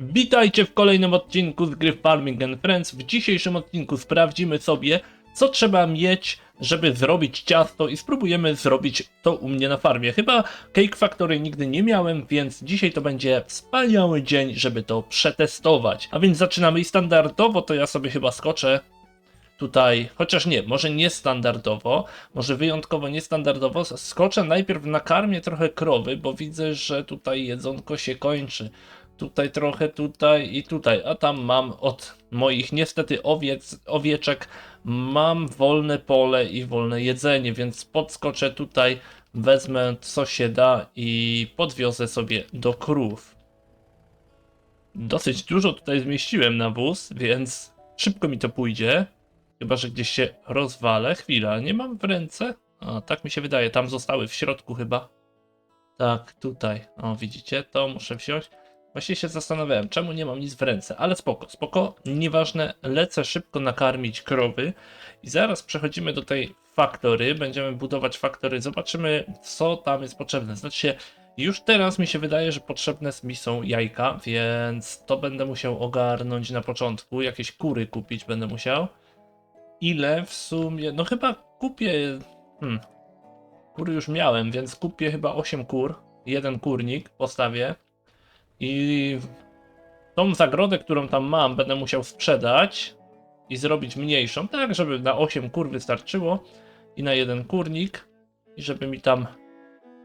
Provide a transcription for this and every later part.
Witajcie w kolejnym odcinku z gry Farming and Friends. W dzisiejszym odcinku sprawdzimy sobie, co trzeba mieć, żeby zrobić ciasto i spróbujemy zrobić to u mnie na farmie. Chyba Cake Factory nigdy nie miałem, więc dzisiaj to będzie wspaniały dzień, żeby to przetestować. A więc zaczynamy i standardowo to ja sobie chyba skoczę tutaj, chociaż nie, może niestandardowo, może wyjątkowo niestandardowo, skoczę najpierw na karmię trochę krowy, bo widzę, że tutaj jedzonko się kończy. Tutaj trochę, tutaj i tutaj, a tam mam od moich niestety owiec, owieczek, mam wolne pole i wolne jedzenie, więc podskoczę tutaj, wezmę co się da i podwiozę sobie do krów. Dosyć dużo tutaj zmieściłem na wóz, więc szybko mi to pójdzie. Chyba, że gdzieś się rozwalę. Chwila, nie mam w ręce? A, tak mi się wydaje, tam zostały w środku chyba. Tak, tutaj. O, widzicie, to muszę wziąć. Właśnie się zastanawiałem, czemu nie mam nic w ręce, ale spoko, spoko, nieważne, lecę szybko nakarmić krowy i zaraz przechodzimy do tej faktory, będziemy budować faktory, zobaczymy co tam jest potrzebne. Znaczy się, już teraz mi się wydaje, że potrzebne mi są jajka, więc to będę musiał ogarnąć na początku, jakieś kury kupić będę musiał. Ile w sumie, no chyba kupię, hmm, kury już miałem, więc kupię chyba 8 kur, jeden kurnik postawię. I tą zagrodę, którą tam mam, będę musiał sprzedać i zrobić mniejszą, tak żeby na 8 kur wystarczyło i na jeden kurnik i żeby mi tam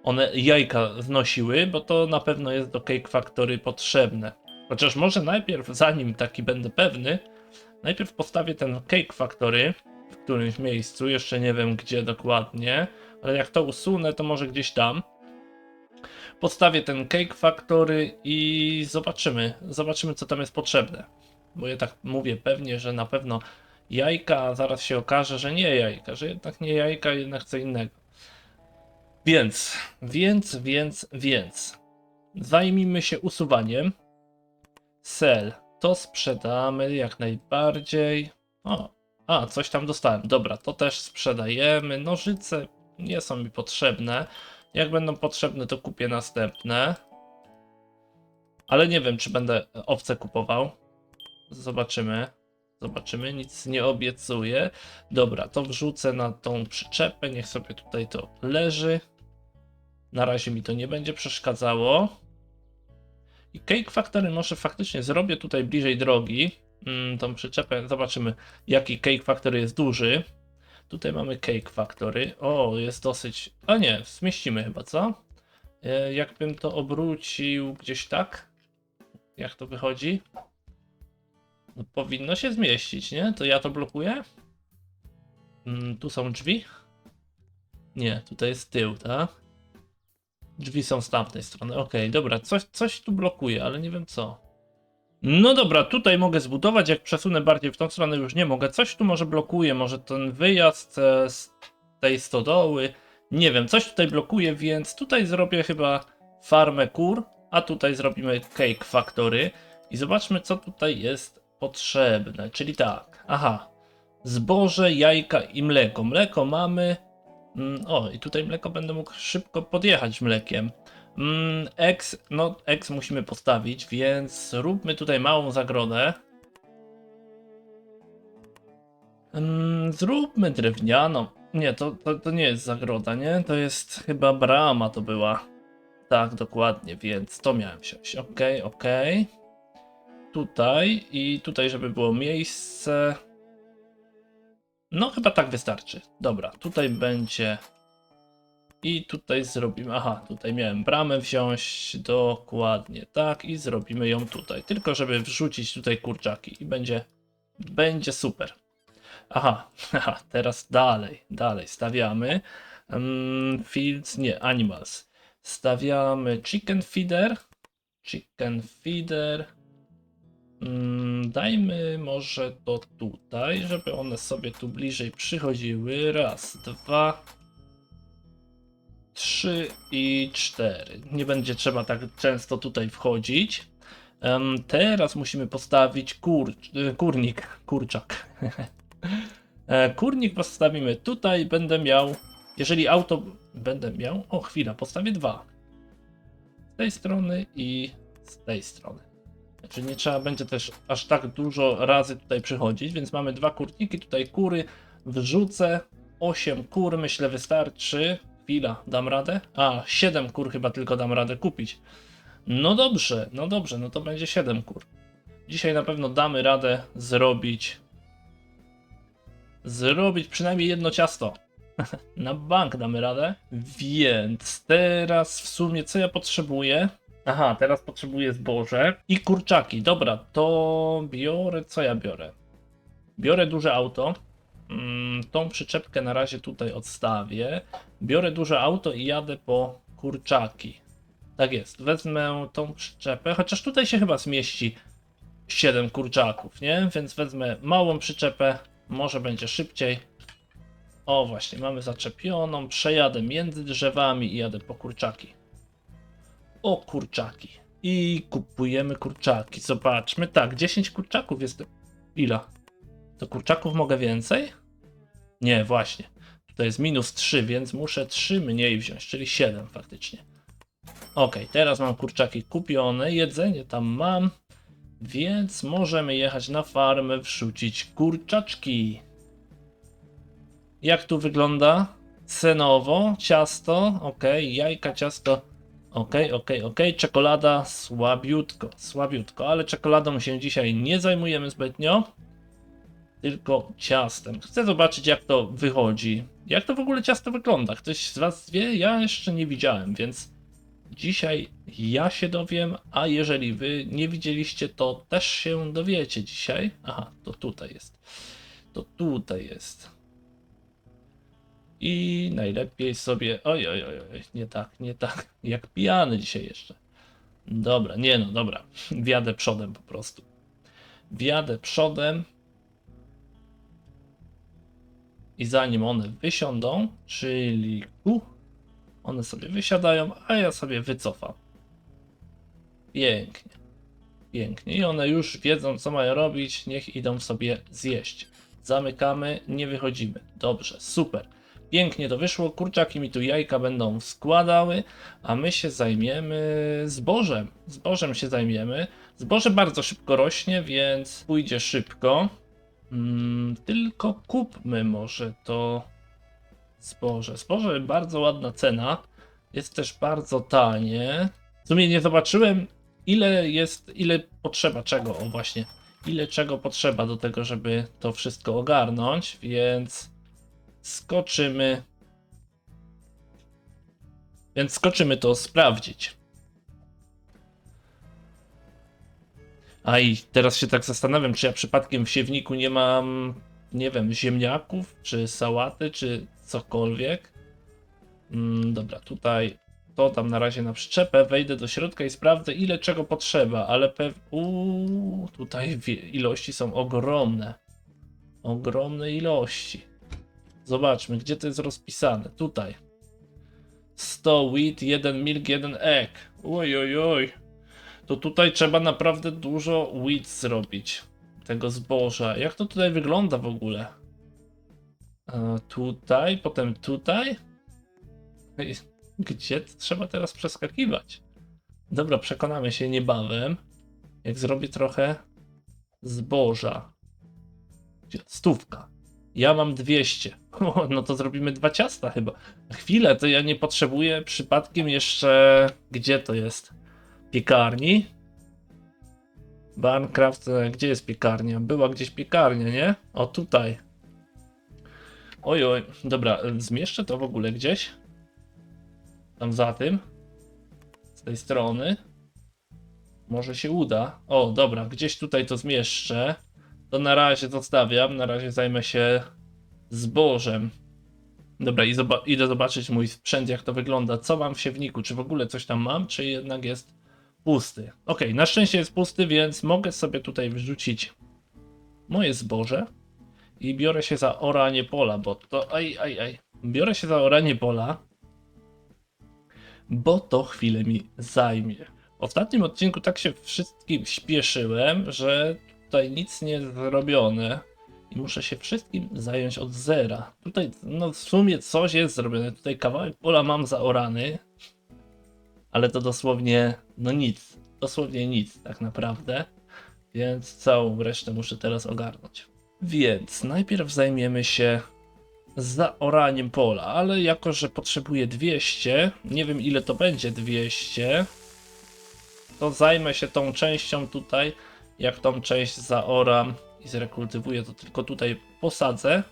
one jajka znosiły, bo to na pewno jest do Cake Factory potrzebne. Chociaż może najpierw, zanim taki będę pewny, najpierw postawię ten Cake Factory w którymś miejscu, jeszcze nie wiem gdzie dokładnie, ale jak to usunę, to może gdzieś tam postawię ten Cake Factory i zobaczymy, zobaczymy co tam jest potrzebne. Bo ja tak mówię pewnie, że na pewno jajka, a zaraz się okaże, że nie jajka, że jednak nie jajka, jednak co innego. Więc, więc, więc, więc. Zajmijmy się usuwaniem. Sell. To sprzedamy jak najbardziej. O, a, coś tam dostałem. Dobra, to też sprzedajemy. Nożyce nie są mi potrzebne. Jak będą potrzebne, to kupię następne. Ale nie wiem, czy będę owce kupował. Zobaczymy. Zobaczymy, nic nie obiecuję. Dobra, to wrzucę na tą przyczepę. Niech sobie tutaj to leży. Na razie mi to nie będzie przeszkadzało. I Cake Factory może faktycznie zrobię tutaj bliżej drogi. Mm, tą przyczepę. Zobaczymy, jaki Cake Factory jest duży. Tutaj mamy Cake Factory. O, jest dosyć. A nie, zmieścimy chyba, co? E, jakbym to obrócił gdzieś tak? Jak to wychodzi? No, powinno się zmieścić, nie? To ja to blokuję? Mm, tu są drzwi? Nie, tutaj jest tył, tak? Drzwi są z tamtej strony. Okej, dobra, coś, coś tu blokuje, ale nie wiem co. No dobra, tutaj mogę zbudować, jak przesunę bardziej w tą stronę już nie mogę. Coś tu może blokuje, może ten wyjazd e, z tej stodoły. Nie wiem, coś tutaj blokuje, więc tutaj zrobię chyba farmę kur, a tutaj zrobimy Cake Factory. I zobaczmy, co tutaj jest potrzebne. Czyli tak, aha, zboże, jajka i mleko. Mleko mamy. Mm, O, i tutaj mleko będę mógł szybko podjechać mlekiem. Mm, X, no X musimy postawić, więc róbmy tutaj małą zagrodę. Mm, zróbmy drewnianą. Nie, to, to, to nie jest zagroda, nie? To jest chyba brama to była. Tak, dokładnie, więc to miałem wziąć. Okej, okej. Tutaj i tutaj, żeby było miejsce. No, chyba tak wystarczy. Dobra, tutaj będzie i tutaj zrobimy, aha, tutaj miałem bramę wziąć, dokładnie tak i zrobimy ją tutaj, tylko żeby wrzucić tutaj kurczaki i będzie, będzie super. Aha, haha, teraz dalej, dalej stawiamy um, fields, nie, animals. Stawiamy chicken feeder, chicken feeder, Mm, dajmy może to tutaj, żeby one sobie tu bliżej przychodziły. Raz, dwa, trzy i cztery. Nie będzie trzeba tak często tutaj wchodzić. Teraz musimy postawić kur, e, kurnik, kurczak. E, kurnik postawimy tutaj, będę miał, jeżeli auto będę miał, o chwila, postawię dwa. Z tej strony i z tej strony. czyli nie trzeba będzie też aż tak dużo razy tutaj przychodzić, więc mamy dwa kurniki, tutaj kury, wrzucę 8 kur, myślę wystarczy. Chwila, dam radę? A, 7 kur chyba tylko dam radę kupić. No dobrze, no dobrze, no to będzie 7 kur. Dzisiaj na pewno damy radę zrobić zrobić przynajmniej jedno ciasto. Na bank damy radę. Więc teraz w sumie co ja potrzebuję? Aha, teraz potrzebuję zboże i kurczaki. Dobra, to biorę. Co ja biorę? Biorę duże auto. Mm, tą przyczepkę na razie tutaj odstawię. Biorę duże auto i jadę po kurczaki. Tak jest, wezmę tą przyczepę, chociaż tutaj się chyba zmieści 7 kurczaków, nie? Więc wezmę małą przyczepę, może będzie szybciej. O, właśnie, mamy zaczepioną. Przejadę między drzewami i jadę po kurczaki. O, kurczaki. I kupujemy kurczaki. Zobaczmy. Tak, 10 kurczaków jest. Ile? To kurczaków mogę więcej? Nie, właśnie. To jest minus 3, więc muszę 3 mniej wziąć, czyli 7 faktycznie. Ok, teraz mam kurczaki kupione, jedzenie tam mam. Więc możemy jechać na farmę, wrzucić kurczaczki. Jak tu wygląda? Cenowo, ciasto, ok, jajka, ciasto, ok, ok, ok, czekolada, słabiutko, słabiutko, ale czekoladą się dzisiaj nie zajmujemy zbytnio, tylko ciastem. Chcę zobaczyć jak to wychodzi, jak to w ogóle ciasto wygląda. Ktoś z Was wie? Ja jeszcze nie widziałem, więc Dzisiaj ja się dowiem, a jeżeli wy nie widzieliście, to też się dowiecie dzisiaj. Aha, to tutaj jest. To tutaj jest. I najlepiej sobie. Oj, oj, oj, oj, nie tak, nie tak. Jak pijany dzisiaj jeszcze. Dobra, nie no, dobra. Wjadę przodem po prostu. Wjadę przodem. I zanim one wysiądą, czyli ku, one sobie wysiadają, a ja sobie wycofam. Pięknie. Pięknie. I one już wiedzą, co mają robić. Niech idą sobie zjeść. Zamykamy, nie wychodzimy. Dobrze, super. Pięknie to wyszło. Kurczaki mi tu jajka będą składały, a my się zajmiemy zbożem. Zbożem się zajmiemy. Zboże bardzo szybko rośnie, więc pójdzie szybko. Mm, tylko kupmy może to Zboże. Zboże bardzo ładna cena. Jest też bardzo tanie. W sumie nie zobaczyłem ile jest, ile potrzeba czego, o właśnie. Ile czego potrzeba do tego, żeby to wszystko ogarnąć, więc skoczymy. Więc skoczymy to sprawdzić. A i teraz się tak zastanawiam, czy ja przypadkiem w siewniku nie mam, nie wiem, ziemniaków, czy sałaty, czy cokolwiek. Mm, dobra, tutaj to tam na razie na przyczepę, wejdę do środka i sprawdzę ile czego potrzeba, ale pewnie... Tutaj ilości są ogromne. Ogromne ilości. Zobaczmy, gdzie to jest rozpisane. Tutaj. 100 wheat, 1 milk, 1 egg. Oj, oj, oj. To tutaj trzeba naprawdę dużo wheat zrobić. Tego zboża. Jak to tutaj wygląda w ogóle? E, tutaj, potem tutaj. Gdzie trzeba teraz przeskakiwać? Dobra, przekonamy się niebawem, jak zrobię trochę zboża. Stówka. Ja mam 200. O, no to zrobimy dwa ciasta chyba. Chwilę, to ja nie potrzebuję przypadkiem jeszcze... Gdzie to jest? Piekarni? Barncraft, e, gdzie jest piekarnia? Była gdzieś piekarnia, nie? O, tutaj. Oj, oj, dobra, zmieszczę to w ogóle gdzieś. Tam za tym. Z tej strony. Może się uda. O, dobra, gdzieś tutaj to zmieszczę. To na razie zostawiam, na razie zajmę się zbożem. Dobra, i zoba idę zobaczyć mój sprzęt, jak to wygląda. Co mam w siewniku? Czy w ogóle coś tam mam, czy jednak jest pusty? Ok, na szczęście jest pusty, więc mogę sobie tutaj wrzucić moje zboże i biorę się za oranie pola, bo to. Aj, aj, aj. Biorę się za oranie pola, bo to chwilę mi zajmie. W ostatnim odcinku tak się wszystkim śpieszyłem, że tutaj nic nie zrobione i muszę się wszystkim zająć od zera. Tutaj, no w sumie coś jest zrobione. Tutaj kawałek pola mam zaorany, ale to dosłownie, no nic. Dosłownie nic tak naprawdę. Więc całą resztę muszę teraz ogarnąć. Więc najpierw zajmiemy się zaoraniem pola, ale jako, że potrzebuję 200, nie wiem ile to będzie 200, to zajmę się tą częścią tutaj. Jak tą część zaoram i zrekultywuję, to tylko tutaj posadzę.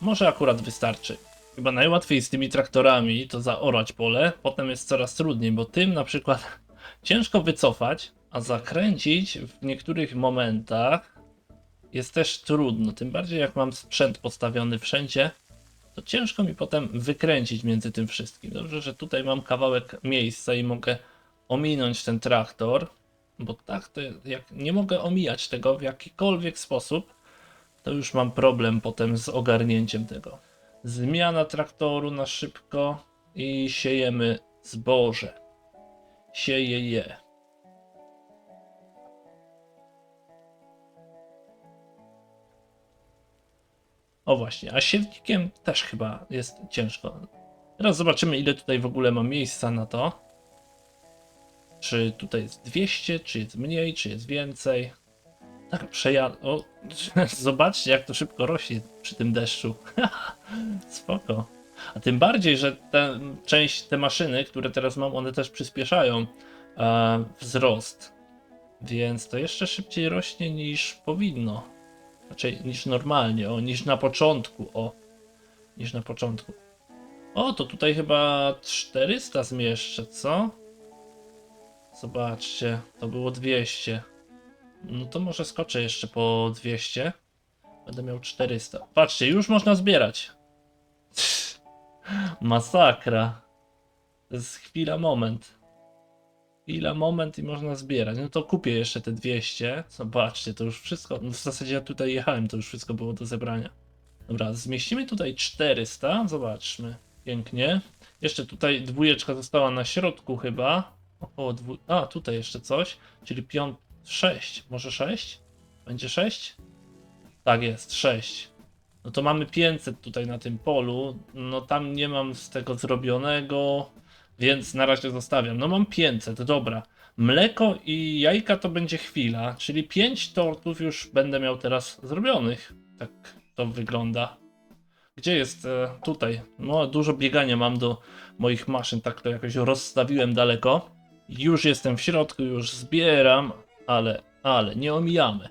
Może akurat wystarczy. Chyba najłatwiej z tymi traktorami to zaorać pole, potem jest coraz trudniej, bo tym na przykład ciężko wycofać, a zakręcić w niektórych momentach jest też trudno. Tym bardziej jak mam sprzęt postawiony wszędzie, to ciężko mi potem wykręcić między tym wszystkim. Dobrze, że tutaj mam kawałek miejsca i mogę ominąć ten traktor, bo tak to jak nie mogę omijać tego w jakikolwiek sposób, to już mam problem potem z ogarnięciem tego. Zmiana traktoru na szybko i siejemy zboże. Sieje je. O właśnie, a siewnikiem też chyba jest ciężko. Teraz zobaczymy, ile tutaj w ogóle mam miejsca na to. Czy tutaj jest 200, czy jest mniej, czy jest więcej. Tak przejadę. O, zobaczcie, jak to szybko rośnie przy tym deszczu. Spoko. A tym bardziej, że te, część, te maszyny, które teraz mam, one też przyspieszają e, wzrost. Więc to jeszcze szybciej rośnie niż powinno. Raczej niż normalnie, o, niż na początku, o. Niż na początku. O, to tutaj chyba 400 zmieszczę, co? Zobaczcie, to było 200. No to może skoczę jeszcze po 200. Będę miał 400. Patrzcie, już można zbierać. Masakra. To jest chwila, moment. Chwila, moment i można zbierać. No to kupię jeszcze te 200. Zobaczcie, to już wszystko. No w zasadzie ja tutaj jechałem, to już wszystko było do zebrania. Dobra, zmieścimy tutaj 400. Zobaczmy. Pięknie. Jeszcze tutaj dwójeczka została na środku chyba. Około dwu... A, tutaj jeszcze coś. Czyli piąt... 6. Może 6? Będzie 6? Tak jest, 6. No to mamy 500 tutaj na tym polu. No tam nie mam z tego zrobionego, więc na razie zostawiam. No mam 500, dobra. Mleko i jajka to będzie chwila, czyli 5 tortów już będę miał teraz zrobionych. Tak to wygląda. Gdzie jest e, tutaj? No dużo biegania mam do moich maszyn, tak to jakoś rozstawiłem daleko. Już jestem w środku, już zbieram, ale, ale nie omijamy.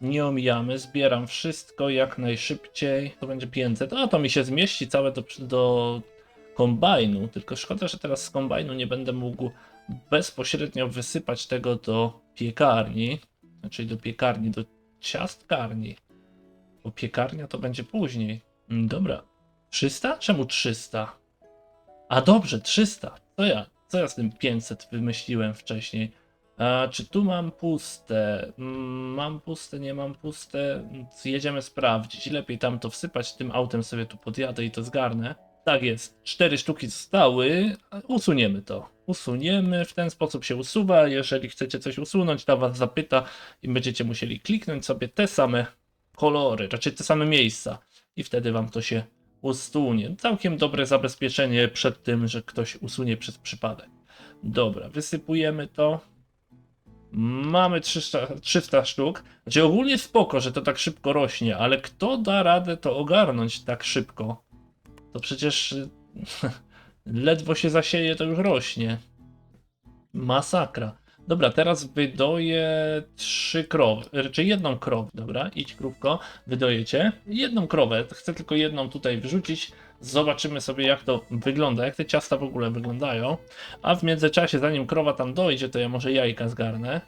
Nie omijamy, zbieram wszystko jak najszybciej. To będzie 500, a to mi się zmieści całe do, do kombajnu. Tylko szkoda, że teraz z kombajnu nie będę mógł bezpośrednio wysypać tego do piekarni. Znaczy do piekarni, do ciastkarni. Bo piekarnia to będzie później. Mm, Dobra. 300? Czemu 300? A dobrze, 300. Co ja, co ja z tym 500 wymyśliłem wcześniej? A czy tu mam puste? Mm, Mam puste, nie mam puste. Jedziemy sprawdzić. Lepiej tam to wsypać. Tym autem sobie tu podjadę i to zgarnę. Tak jest. Cztery sztuki zostały. Usuniemy to. Usuniemy. W ten sposób się usuwa. Jeżeli chcecie coś usunąć, to was zapyta i będziecie musieli kliknąć sobie te same kolory, raczej te same miejsca. I wtedy wam to się usunie. Całkiem dobre zabezpieczenie przed tym, że ktoś usunie przez przypadek. Dobra, wysypujemy to. Mamy 300, 300 sztuk. Znaczy ogólnie spoko, że to tak szybko rośnie, ale kto da radę to ogarnąć tak szybko? To przecież ledwo się zasieje, to już rośnie. Masakra. Dobra, teraz wydoję trzy krowy, raczej jedną krowę, dobra, idź krówko, wydojecie. Jedną krowę, chcę tylko jedną tutaj wrzucić, zobaczymy sobie jak to wygląda, jak te ciasta w ogóle wyglądają. A w międzyczasie, zanim krowa tam dojdzie, to ja może jajka zgarnę.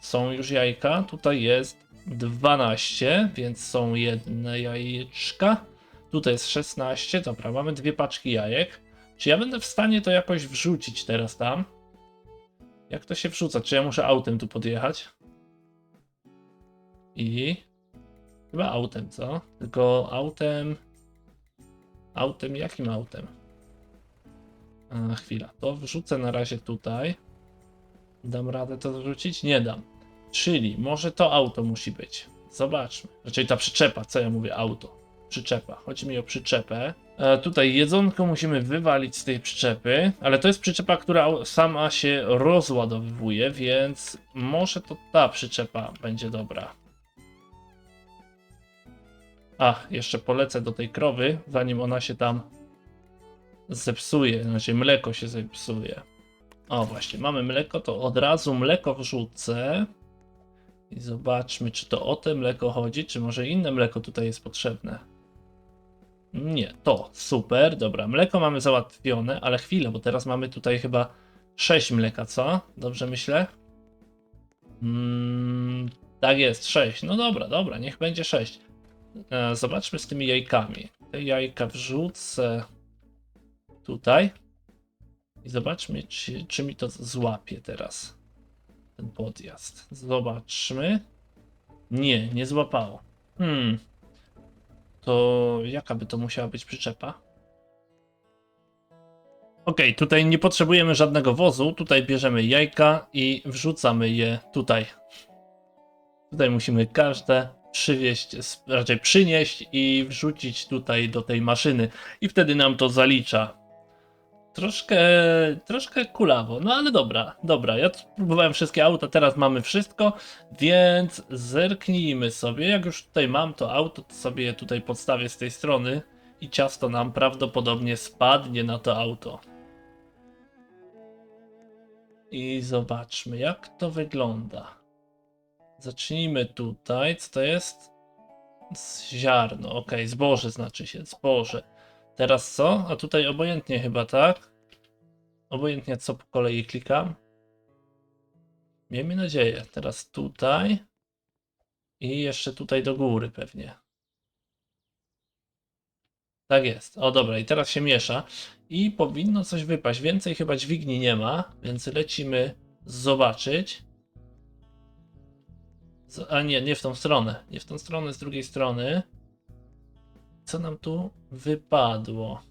Są już jajka, tutaj jest 12, więc są jedne jajeczka. Tutaj jest 16, dobra, mamy dwie paczki jajek. Czy ja będę w stanie to jakoś wrzucić teraz tam? Jak to się wrzuca? Czy ja muszę autem tu podjechać? I... Chyba autem, co? Tylko autem... Autem, jakim autem? A, chwila, to wrzucę na razie tutaj. Dam radę to wrzucić? Nie dam. Czyli może to auto musi być. Zobaczmy. Raczej ta przyczepa, co ja mówię, auto. Przyczepa. Chodzi mi o przyczepę. E, tutaj jedzonko musimy wywalić z tej przyczepy, ale to jest przyczepa, która sama się rozładowywuje, więc może to ta przyczepa będzie dobra. Ach, jeszcze polecę do tej krowy, zanim ona się tam zepsuje, znaczy mleko się zepsuje. O właśnie, mamy mleko, to od razu mleko wrzucę. I zobaczmy, czy to o te mleko chodzi, czy może inne mleko tutaj jest potrzebne. Nie, to super, dobra. Mleko mamy załatwione, ale chwilę, bo teraz mamy tutaj chyba 6 mleka, co? Dobrze myślę? Mm, tak jest, 6. No dobra, dobra, niech będzie 6. E, zobaczmy z tymi jajkami. Te jajka wrzucę tutaj. I zobaczmy, czy, czy mi to złapie teraz. Ten podjazd. Zobaczmy. Nie, nie złapało. Hmm. To jaka by to musiała być przyczepa? Okej, tutaj nie potrzebujemy żadnego wozu. Tutaj bierzemy jajka i wrzucamy je tutaj. Tutaj musimy każde przywieźć, raczej przynieść i wrzucić tutaj do tej maszyny. I wtedy nam to zalicza. Troszkę, troszkę kulawo, no ale dobra, dobra. Ja próbowałem wszystkie auta, teraz mamy wszystko, więc zerknijmy sobie. Jak już tutaj mam to auto, to sobie je tutaj podstawię z tej strony i ciasto nam prawdopodobnie spadnie na to auto. I zobaczmy, jak to wygląda. Zacznijmy tutaj. Co to jest? Z ziarno, ok, zboże znaczy się, zboże. Teraz co? A tutaj obojętnie chyba, tak? Obojętnie co po kolei klikam. Miejmy nadzieję. Teraz tutaj. I jeszcze tutaj do góry pewnie. Tak jest. O dobra, i teraz się miesza. I powinno coś wypaść. Więcej chyba dźwigni nie ma, więc lecimy zobaczyć. A nie, nie w tą stronę. Nie w tą stronę, z drugiej strony. Co nam tu wypadło?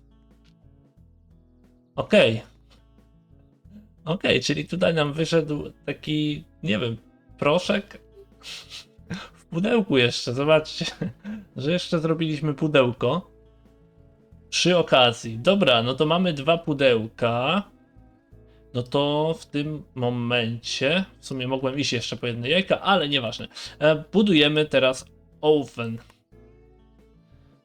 Okej. Okej, czyli tutaj nam wyszedł taki, nie wiem, proszek w pudełku jeszcze. Zobaczcie, że jeszcze zrobiliśmy pudełko przy okazji. Dobra, no to mamy dwa pudełka. No to w tym momencie, w sumie mogłem iść jeszcze po jedno jajka, ale nieważne. E, budujemy teraz oven,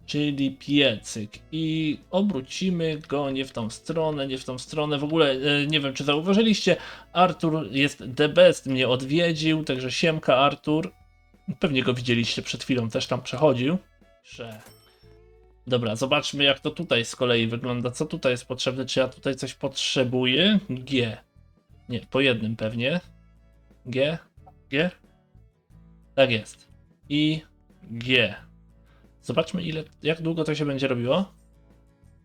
czyli piecyk i obrócimy go nie w tą stronę, nie w tą stronę. W ogóle e, nie wiem, czy zauważyliście, Artur jest the best, mnie odwiedził, także siemka Artur. Pewnie go widzieliście przed chwilą, też tam przechodził. Że... Dobra, zobaczmy jak to tutaj z kolei wygląda. Co tutaj jest potrzebne? Czy ja tutaj coś potrzebuję? G. Nie, po jednym pewnie. G. G. Tak jest. I G. Zobaczmy ile, jak długo to się będzie robiło.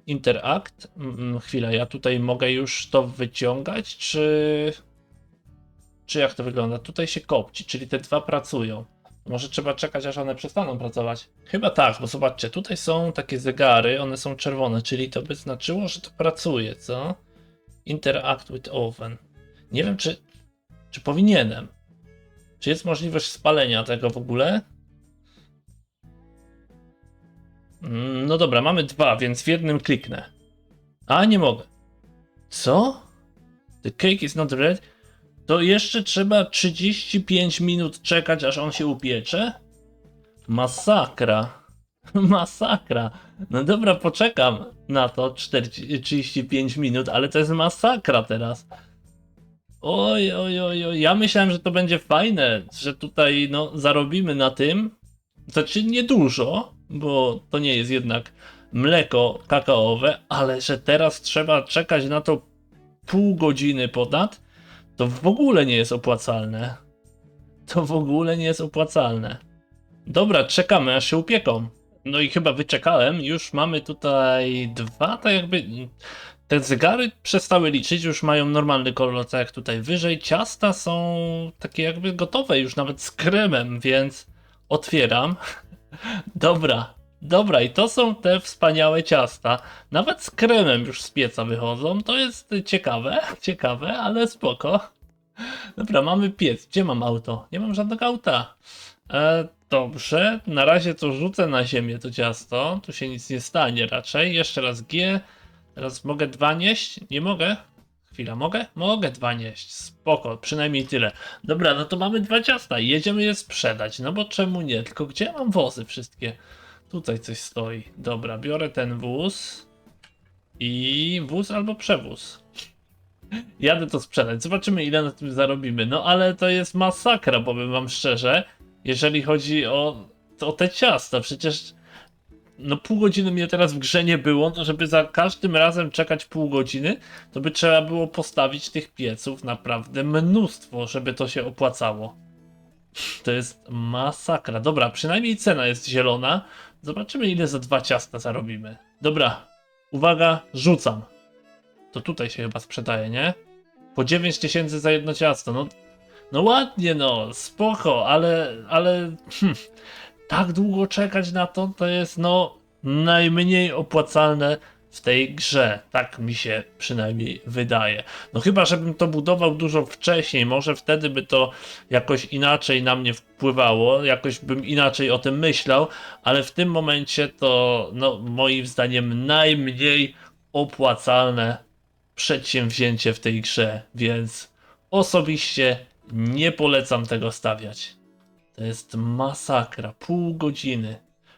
Interact. Mm, chwila, ja tutaj mogę już to wyciągać, czy... Czy jak to wygląda? Tutaj się kopci, czyli te dwa pracują. Może trzeba czekać, aż one przestaną pracować. Chyba tak, bo zobaczcie, tutaj są takie zegary, one są czerwone, czyli to by znaczyło, że to pracuje, co? Interact with oven. Nie wiem, czy, czy powinienem. Czy jest możliwość spalenia tego w ogóle? No dobra, mamy dwa, więc w jednym kliknę. A, nie mogę. Co? The cake is not ready? To jeszcze trzeba 35 minut czekać, aż on się upiecze? Masakra. Masakra. No dobra, poczekam na to 40, 35 minut, ale to jest masakra teraz. Oj, oj, oj, oj. Ja myślałem, że to będzie fajne, że tutaj no, zarobimy na tym. Znaczy niedużo, bo to nie jest jednak mleko kakaowe, ale że teraz trzeba czekać na to pół godziny ponad, to w ogóle nie jest opłacalne. To w ogóle nie jest opłacalne. Dobra, czekamy aż się upieką. No i chyba wyczekałem, już mamy tutaj dwa, tak jakby te zegary przestały liczyć, już mają normalny kolor, tak jak tutaj wyżej. Ciasta są takie jakby gotowe już nawet z kremem, więc otwieram. Dobra, dobra i to są te wspaniałe ciasta. Nawet z kremem już z pieca wychodzą, to jest ciekawe, ciekawe, ale spoko. Dobra, mamy piec. Gdzie mam auto? Nie mam żadnego auta. E, dobrze, na razie to rzucę na ziemię to ciasto. Tu się nic nie stanie raczej. Jeszcze raz G. Teraz mogę dwa nieść? Nie mogę? Chwila, mogę? Mogę dwa nieść. Spoko, przynajmniej tyle. Dobra, no to mamy dwa ciasta i jedziemy je sprzedać. No bo czemu nie? Tylko gdzie mam wozy wszystkie? Tutaj coś stoi. Dobra, biorę ten wóz. I wóz albo przewóz. Jadę to sprzedać. Zobaczymy, ile na tym zarobimy. No ale to jest masakra, powiem wam szczerze, jeżeli chodzi o, o te ciasta. Przecież no pół godziny mnie teraz w grze nie było, to żeby za każdym razem czekać pół godziny, to by trzeba było postawić tych pieców naprawdę mnóstwo, żeby to się opłacało. To jest masakra. Dobra, przynajmniej cena jest zielona. Zobaczymy, ile za dwa ciasta zarobimy. Dobra, uwaga, rzucam. To tutaj się chyba sprzedaje, nie? Po 9 tysięcy za jedno ciasto. No, no ładnie, no, spoko, ale, ale hm, tak długo czekać na to, to jest no najmniej opłacalne w tej grze. Tak mi się przynajmniej wydaje. No chyba, żebym to budował dużo wcześniej, może wtedy by to jakoś inaczej na mnie wpływało, jakoś bym inaczej o tym myślał, ale w tym momencie to no moim zdaniem najmniej opłacalne przedsięwzięcie w tej grze, więc osobiście nie polecam tego stawiać. To jest masakra. Pół godziny.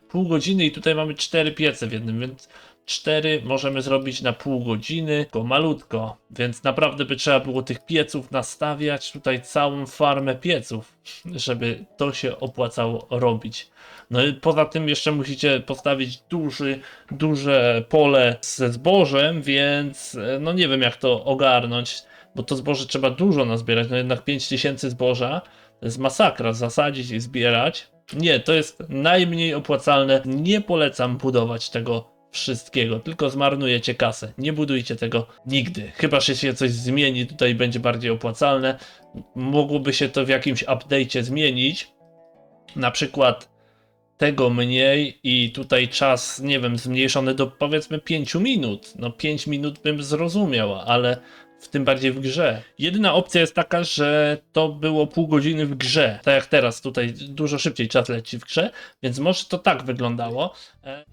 Pół godziny i tutaj mamy cztery piece w jednym, więc cztery możemy zrobić na pół godziny, tylko malutko, więc naprawdę by trzeba było tych pieców nastawiać, tutaj całą farmę pieców, żeby to się opłacało robić. No i poza tym jeszcze musicie postawić duży, duże pole ze zbożem, więc e, no nie wiem jak to ogarnąć, bo to zboże trzeba dużo nazbierać, no jednak 5000 zboża jest masakra, zasadzić i zbierać. Nie, to jest najmniej opłacalne. Nie polecam budować tego wszystkiego, tylko zmarnujecie kasę. Nie budujcie tego nigdy. Chyba, że się coś zmieni, tutaj będzie bardziej opłacalne. Mogłoby się to w jakimś update'cie zmienić. Na przykład tego mniej i tutaj czas, nie wiem, zmniejszony do powiedzmy 5 minut. No 5 minut bym zrozumiał, ale w tym bardziej w grze. Jedyna opcja jest taka, że to było pół godziny w grze. Tak jak teraz, tutaj dużo szybciej czas leci w grze, więc może to tak wyglądało. E,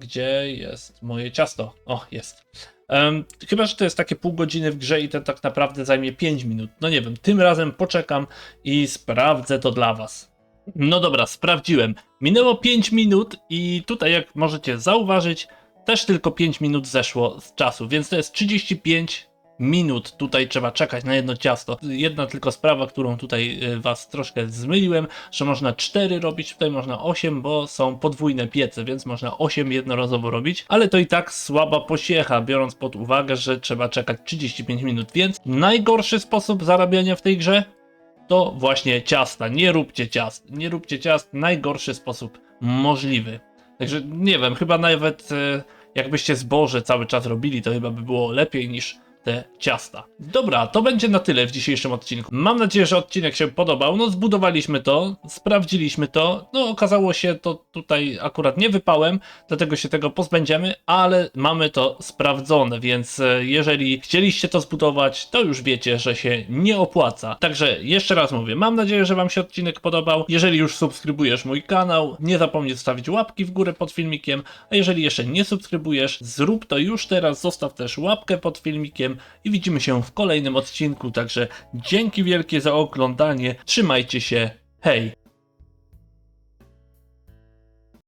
Gdzie jest moje ciasto? O, jest. Em, chyba, że to jest takie pół godziny w grze i to tak naprawdę zajmie 5 minut. No nie wiem, tym razem poczekam i sprawdzę to dla Was. No dobra, sprawdziłem. Minęło 5 minut i tutaj jak możecie zauważyć, też tylko 5 minut zeszło z czasu, więc to jest 35 minut tutaj trzeba czekać na jedno ciasto. Jedna tylko sprawa, którą tutaj y, was troszkę zmyliłem, że można 4 robić, tutaj można 8, bo są podwójne piece, więc można 8 jednorazowo robić, ale to i tak słaba posiecha, biorąc pod uwagę, że trzeba czekać 35 minut, więc najgorszy sposób zarabiania w tej grze to właśnie ciasta. Nie róbcie ciast. Nie róbcie ciast. Najgorszy sposób możliwy. Także nie wiem, chyba nawet e, jakbyście zboże cały czas robili, to chyba by było lepiej niż te ciasta. Dobra, to będzie na tyle w dzisiejszym odcinku. Mam nadzieję, że odcinek się podobał. No, zbudowaliśmy to, sprawdziliśmy to. No, okazało się to tutaj akurat nie wypałem, dlatego się tego pozbędziemy, ale mamy to sprawdzone, więc e, jeżeli chcieliście to zbudować, to już wiecie, że się nie opłaca. Także jeszcze raz mówię, mam nadzieję, że Wam się odcinek podobał. Jeżeli już subskrybujesz mój kanał, nie zapomnij zostawić łapki w górę pod filmikiem, a jeżeli jeszcze nie subskrybujesz, zrób to już teraz, zostaw też łapkę pod filmikiem i widzimy się w kolejnym odcinku. Także dzięki wielkie za oglądanie, trzymajcie się, hej!